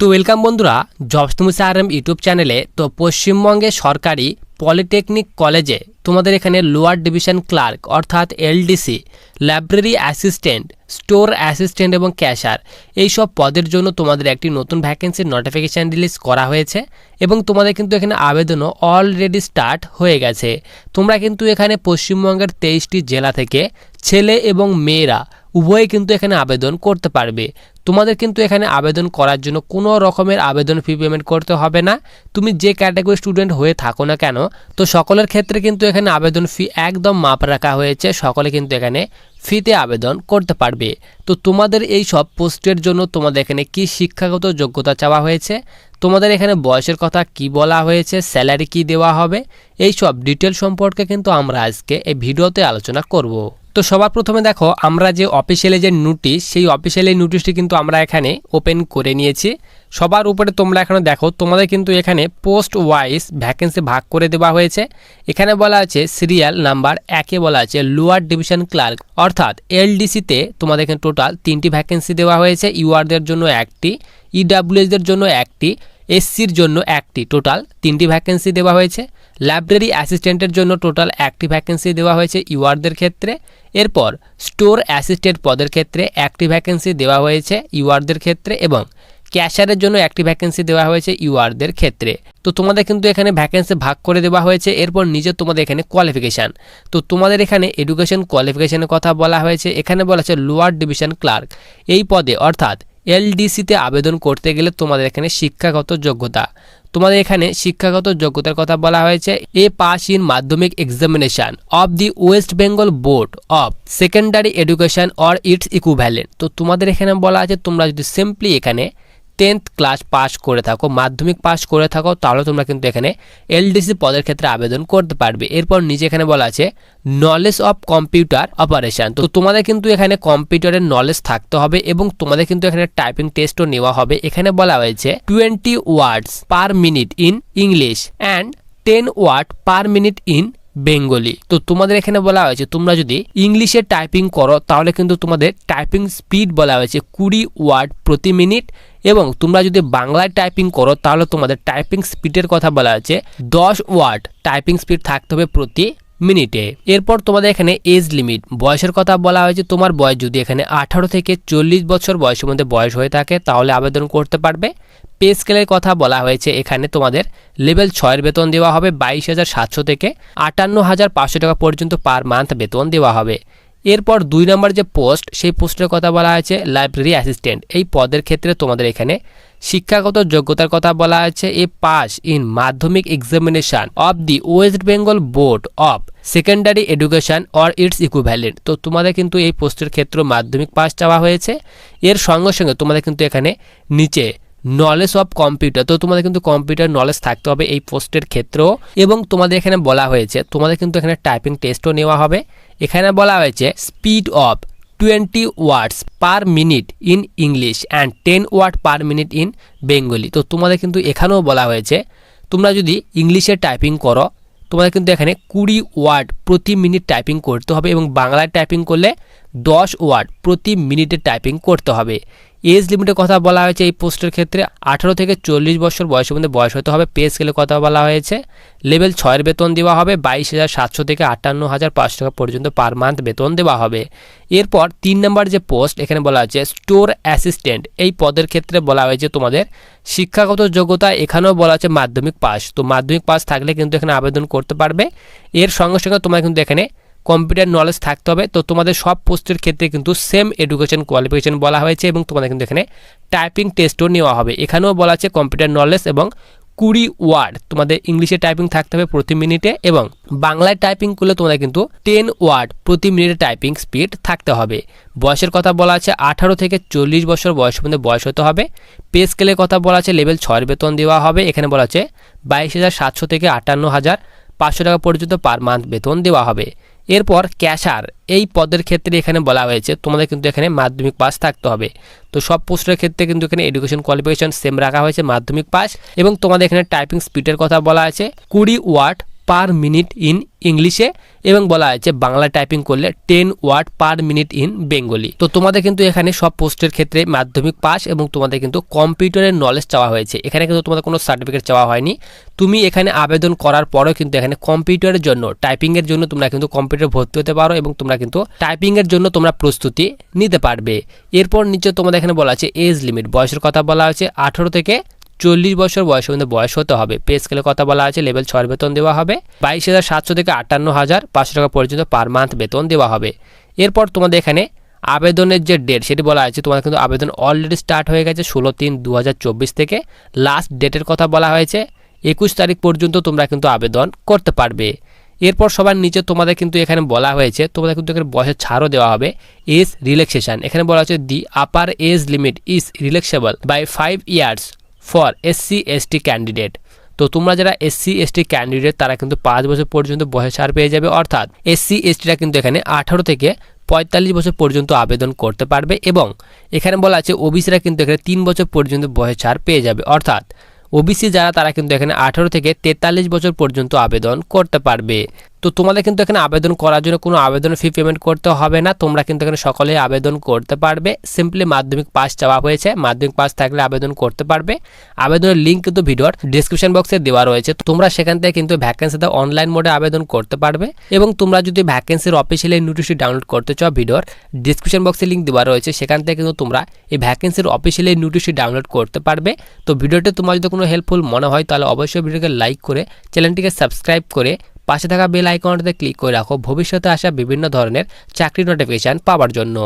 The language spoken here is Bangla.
তো ওয়েলকাম বন্ধুরা, জবস তুমি আরএম ইউটিউব চ্যানেলে। তো পশ্চিমবঙ্গে সরকারি পলিটেকনিক কলেজে তোমাদের এখানে লোয়ার ডিভিশন ক্লার্ক অর্থাৎ LDC, library assistant, store assistant এবং ক্যাশার এই সব পদের জন্য তোমাদের একটি নতুন ভ্যাকেন্সির নোটিফিকেশান রিলিজ করা হয়েছে এবং তোমাদের কিন্তু এখানে আবেদনও অলরেডি স্টার্ট হয়ে গেছে। তোমরা কিন্তু এখানে পশ্চিমবঙ্গের তেইশটি জেলা থেকে ছেলে এবং মেয়েরা উভয়ে কিন্তু এখানে আবেদন করতে পারবে। তোমাদের কিন্তু এখানে আবেদন করার জন্য কোনো রকমের আবেদন ফি পেমেন্ট করতে হবে না। তুমি যে ক্যাটাগরি স্টুডেন্ট হয়ে থাকো না কেন, তো সকলের ক্ষেত্রে কিন্তু এখানে আবেদন ফি একদম মাপ রাখা হয়েছে। সকলে কিন্তু এখানে ফিতে আবেদন করতে পারবে। তো তোমাদের এই সব পোস্টের জন্য তোমাদের এখানে কি শিক্ষাগত যোগ্যতা চাওয়া হয়েছে? তোমাদের এখানে বয়সের কথা কি বলা হয়েছে? স্যালারি কি দেওয়া হবে? এই সব ডিটেল সম্পর্কে কিন্তু আমরা আজকে এই ভিডিওতে আলোচনা করব। তো সবার প্রথমে দেখো, আমরা যে অফিসিয়ালি যে নোটিশ সেই অফিসিয়ালি নোটিশটি কিন্তু আমরা এখানে ওপেন করে নিয়েছি। সবার উপরে তোমরা এখানে দেখো, তোমাদের কিন্তু এখানে পোস্ট ওয়াইজ ভ্যাকেন্সি ভাগ করে দেওয়া হয়েছে। এখানে বলা আছে সিরিয়াল নাম্বার একে বলা আছে লোয়ার ডিভিশন ক্লার্ক অর্থাৎ এলডিসিতে তোমাদের এখানে টোটাল তিনটি ভ্যাকেন্সি দেওয়া হয়েছে ইউআরদের জন্য একটি ইডাব্লিউএসদের জন্য একটি এসসির জন্য একটি। টোটাল তিনটি ভ্যাকেন্সি দেওয়া হয়েছে। লাইব্রেরি অ্যাসিস্ট্যান্টের জন্য টোটাল একটি ভ্যাকেন্সি দেওয়া হয়েছে ইউআরদের ক্ষেত্রে। এরপর স্টোর অ্যাসিস্ট্যান্ট পদের ক্ষেত্রে একটি ভ্যাকেন্সি দেওয়া হয়েছে ইউআরদের ক্ষেত্রে এবং ক্যাশারের জন্য একটি ভ্যাকেন্সি দেওয়া হয়েছে ইউআরদের ক্ষেত্রে। তো তোমাদের কিন্তু এখানে ভ্যাকেন্সি ভাগ করে দেওয়া হয়েছে, এরপর নিজে তোমাদের এখানে কোয়ালিফিকেশান তো তোমাদের এখানে এডুকেশন কোয়ালিফিকেশানের কথা বলা হয়েছে, এখানে বলা আছে লোয়ার ডিভিশন ক্লার্ক এই পদে অর্থাৎ এলডিসিতে আবেদন করতে গেলে তোমাদের এখানে শিক্ষাগত যোগ্যতা। তোমাদের এখানে শিক্ষাগত যোগ্যতার কথা বলা হয়েছে। A pass in Madhyamik examination of the West Bengal board of secondary education or its equivalent তো তোমাদের এখানে বলা আছে, তোমরা যদি সিম্পলি এখানে টেন্থ ক্লাস পাস করে থাকো, মাধ্যমিক পাস করে থাকো, তাহলে তোমরা কিন্তু এখানে এলডিসি পদের ক্ষেত্রে আবেদন করতে পারবে। এরপর নিচে এখানে বলা আছে নলেজ অফ কম্পিউটার অপারেশন তো তোমাদের কিন্তু এখানে কম্পিউটারের নলেজ থাকতে হবে এবং তোমাদের কিন্তু এখানে টাইপিং টেস্টও নেওয়া হবে। এখানে বলা হয়েছে twenty words per minute in English and ten word per minute in Bengali. তো তোমাদের এখানে বলা হয়েছে, তোমরা যদি ইংলিশে টাইপিং করো, তাহলে কিন্তু তোমাদের টাইপিং স্পিড বলা হয়েছে কুড়ি ওয়ার্ড প্রতি মিনিট। এবং তোমরা যদি বাংলায় টাইপিং করো, তাহলে তোমাদের টাইপিং স্পিডের কথা বলা হয়েছে দশ ওয়ার্ড টাইপিং স্পিড থাকতে হবে প্রতি মিনিটে। এরপর তোমাদের এখানে এজ লিমিট বয়সের কথা বলা হয়েছে, তোমার বয়স যদি এখানে আঠারো থেকে চল্লিশ বছর বয়সের মধ্যে বয়স হয়ে থাকে, তাহলে আবেদন করতে পারবে। পে স্কেলের কথা বলা হয়েছে, এখানে তোমাদের লেভেল ছয়ের বেতন দেওয়া হবে, বাইশ হাজার সাতশো থেকে আটান্ন হাজার পাঁচশো টাকা পর্যন্ত পার মান্থ বেতন দেওয়া হবে। এরপর দুই নম্বর যে পোস্ট সেই পোস্টের কথা বলা হয়েছে লাইব্রেরি অ্যাসিস্ট্যান্ট এই পদের ক্ষেত্রে তোমাদের এখানে শিক্ষাগত যোগ্যতার কথা বলা আছে a pass in Madhyamik examination of the West Bengal board of secondary education or its equivalent তো তোমাদের কিন্তু এই পোস্টের ক্ষেত্রে মাধ্যমিক পাস চাওয়া হয়েছে। এর সঙ্গে সঙ্গে তোমাদের কিন্তু এখানে নিচে নলেজ অফ কম্পিউটার তো তোমাদের কিন্তু কম্পিউটার নলেজ থাকতে হবে এই পোস্টের ক্ষেত্রেও এবং তোমাদের এখানে বলা হয়েছে, তোমাদের কিন্তু এখানে টাইপিং টেস্টও নেওয়া হবে। এখানে বলা হয়েছে speed of twenty words per minute in English and ten word per minute in Bengali তো তোমাদের কিন্তু এখানেও বলা হয়েছে, তোমরা যদি ইংলিশে টাইপিং করো, তোমাদের কিন্তু এখানে কুড়ি ওয়ার্ড প্রতি মিনিট টাইপিং করতে হবে এবং বাংলায় টাইপিং করলে দশ ওয়ার্ড প্রতি মিনিটে টাইপিং করতে হবে। এজ লিমিটের কথা বলা হয়েছে, এই পোস্টের ক্ষেত্রে আঠারো থেকে চল্লিশ বছর বয়সের মধ্যে বয়স হতে হবে। পে স্কেলের কথা বলা হয়েছে। লেভেল ছয়ের বেতন দেওয়া হবে। বাইশ হাজার সাতশো থেকে আটান্ন হাজার পাঁচশো টাকা পর্যন্ত পার মান্থ বেতন দেওয়া হবে। এরপর তিন নম্বর যে পোস্ট, এখানে বলা হয়েছে, স্টোর অ্যাসিস্ট্যান্ট। এই পদের ক্ষেত্রে বলা হয়েছে তোমাদের শিক্ষাগত যোগ্যতা, এখানেও বলা আছে মাধ্যমিক পাস। তো মাধ্যমিক পাস থাকলে কিন্তু এখানে আবেদন করতে পারবে। এর সঙ্গে সঙ্গে তোমার কিন্তু এখানে কম্পিউটার নলেজ থাকতে হবে। তো তোমাদের সব পোস্টের ক্ষেত্রে কিন্তু সেম এডুকেশন কোয়ালিফিকেশন বলা হয়েছে এবং তোমাদের কিন্তু এখানে টাইপিং টেস্টও নেওয়া হবে। এখানেও বলা আছে কম্পিউটার নলেজ এবং কুড়ি ওয়ার্ড তোমাদের ইংলিশে টাইপিং থাকতে হবে প্রতি মিনিটে এবং বাংলায় টাইপিং করলে তোমাদের কিন্তু টেন ওয়ার্ড প্রতি মিনিটে টাইপিং স্পিড থাকতে হবে। বয়সের কথা বলা আছে আঠারো থেকে চল্লিশ বছর বয়সের মধ্যে বয়স হতে হবে। পে স্কেলের কথা বলা আছে লেভেল ছয়ের বেতন দেওয়া হবে। এখানে বলা আছে বাইশ হাজার সাতশো থেকে আটান্ন হাজার পাঁচশো টাকা পর্যন্ত পার মান্থ বেতন দেওয়া হবে। এরপর ক্যাশার এই পদের ক্ষেত্রে এখানে বলা হয়েছে, তোমাদের কিন্তু এখানে মাধ্যমিক পাস থাকতে হবে। তো সব পোস্টের ক্ষেত্রে কিন্তু এখানে এডুকেশন কোয়ালিফিকেশন সেম রাখা হয়েছে, মাধ্যমিক পাস এবং তোমাদের এখানে টাইপিং স্পিডের কথা বলা আছে। কুড়ি ওয়াট পার মিনিট ইন ইংলিশে এবং বলা হয়েছে বাংলা টাইপিং করলে ten word per minute in Bengali তো তোমাদের কিন্তু এখানে সব পোস্টের ক্ষেত্রে মাধ্যমিক পাস এবং তোমাদের কিন্তু কম্পিউটারের নলেজ চাওয়া হয়েছে। এখানে কিন্তু তোমাদের কোনো সার্টিফিকেট চাওয়া হয়নি। তুমি এখানে আবেদন করার পরেও কিন্তু এখানে কম্পিউটারের জন্য টাইপিংয়ের জন্য তোমরা কিন্তু কম্পিউটার ভর্তি হতে পারো এবং তোমরা কিন্তু টাইপিংয়ের জন্য তোমরা প্রস্তুতি নিতে পারবে। এরপর নিচে তোমাদের এখানে বলা আছে এজ লিমিট বয়সের কথা বলা হয়েছে আঠেরো থেকে চল্লিশ বছর বয়সের মধ্যে বয়স হতে হবে। পে স্কেলের কথা বলা আছে লেভেল ছয় বেতন দেওয়া হবে। বাইশ হাজার সাতশো থেকে আটান্ন হাজার পাঁচশো টাকা পর্যন্ত পার মান্থ বেতন দেওয়া হবে। এরপর তোমাদের এখানে আবেদনের যে ডেট সেটি বলা আছে, তোমাদের কিন্তু আবেদন অলরেডি স্টার্ট হয়ে গেছে ষোলো তিন দু থেকে। লাস্ট ডেটের কথা বলা হয়েছে, একুশ তারিখ পর্যন্ত তোমরা কিন্তু আবেদন করতে পারবে। এরপর সবার নিচে তোমাদের কিন্তু এখানে বলা হয়েছে, তোমাদের কিন্তু এখানে বয়সের ছাড়ও দেওয়া হবে এজ রিল্যাক্সেশন এখানে বলা হচ্ছে the upper age limit is relaxable by five years for SC ST candidate তো তোমরা যারা এসসি এসটি ক্যান্ডিডেট তারা কিন্তু পাঁচ বছর পর্যন্ত বয়স ছাড় পেয়ে যাবে। অর্থাৎ এসসি এসটিরা কিন্তু এখানে আঠারো থেকে পঁয়তাল্লিশ বছর পর্যন্ত আবেদন করতে পারবে এবং এখানে বলা আছে ওবিসিরা কিন্তু এখানে তিন বছর পর্যন্ত বয়স ছাড় পেয়ে যাবে। অর্থাৎ ওবিসি যারা, তারা কিন্তু এখানে আঠারো থেকে তেতাল্লিশ বছর পর্যন্ত আবেদন করতে পারবে। তো তোমাদের কিন্তু এখানে আবেদন করার জন্য কোনো আবেদন ফি পেমেন্ট করতে হবে না। তোমরা কিন্তু এখানে সকলেই আবেদন করতে পারবে। সিম্পলি মাধ্যমিক পাস চাওয়া হয়েছে। মাধ্যমিক পাস থাকলে আবেদন করতে পারবে। আবেদনের লিঙ্ক কিন্তু ভিডিওর ডিসক্রিপশন বক্সে দেওয়া রয়েছে। তোমরা সেখান থেকে কিন্তু ভ্যাকেন্সিতে অনলাইন মোডে আবেদন করতে পারবে এবং তোমরা যদি ভ্যাকেন্সির অফিসিয়ালি নোটিশটি ডাউনলোড করতে চাও ভিডিওর ডিসক্রিপশন বক্সে লিঙ্ক দেওয়া রয়েছে। সেখান থেকে কিন্তু তোমরা এই ভ্যাকেন্সির অফিসিয়ালি নোটিশটি ডাউনলোড করতে পারবে। তো ভিডিওটি তোমার যদি কোনো হেল্পফুল মনে হয়, তাহলে অবশ্যই ভিডিওকে লাইক করে চ্যানেলটিকে সাবস্ক্রাইব করে পাশে থাকা বেল আইকনটিতে ক্লিক করে রাখো। ভবিষ্যতে আসা বিভিন্ন ধরনের চাকরি নোটিফিকেশান পাওয়ার জন্য।